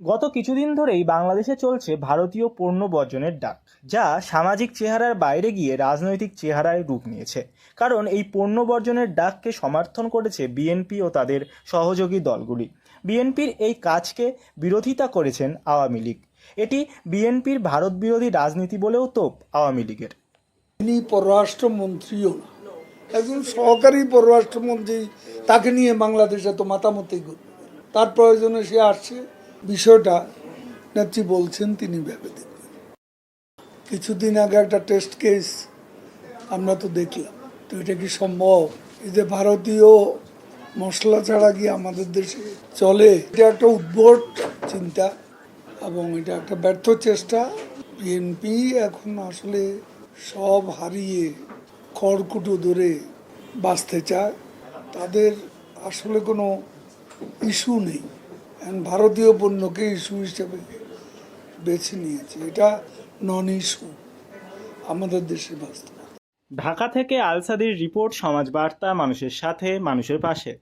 গত কিছুদিন ধরেই বাংলাদেশে চলছে ভারতীয় পণ্য বর্জনের ডাক, যা সামাজিক চেহারার বাইরে গিয়ে রাজনৈতিক চেহারায় রূপ নিয়েছে। কারণ এই পণ্য বর্জনের ডাককে সমর্থন করেছে বিএনপি ও তাদের সহযোগী দলগুলি। বিএনপির এই কাজকে বিরোধিতা করেছেন আওয়ামী লীগ। এটি বিএনপির ভারত বিরোধী রাজনীতি বলেও তোপ আওয়ামী লীগের। তিনি পররাষ্ট্রমন্ত্রীও একজন সহকারী পররাষ্ট্রমন্ত্রী, তাকে নিয়ে বাংলাদেশে তো মাতামতি তার প্রয়োজনে সে আসছে। বিষয়টা নেত্রী বলছেন, তিনি ভেবে দেখবেন। কিছুদিন আগে একটা টেস্ট কেস আমরা তো দেখলাম। তো এটা কি সম্ভব? এই যে ভারতীয় মশলা ছাড়া কি আমাদের দেশে চলে? এটা একটা উদ্ভট চিন্তা এবং এটা একটা ব্যর্থ চেষ্টা। বিএনপি এখন আসলে সব হারিয়ে খড়কুটো ধরে বাঁচতে চায়। তাদের আসলে কোনো ইস্যু নেই। ভারতীয় পণ্যকে ইস্যু হিসেবে বেছে নিয়েছে। এটা নন ইস্যু আমাদের দেশের বাস্তব। ঢাকা থেকে আলসাদির রিপোর্ট সমাজ বার্তা মানুষের সাথে, মানুষের পাশে।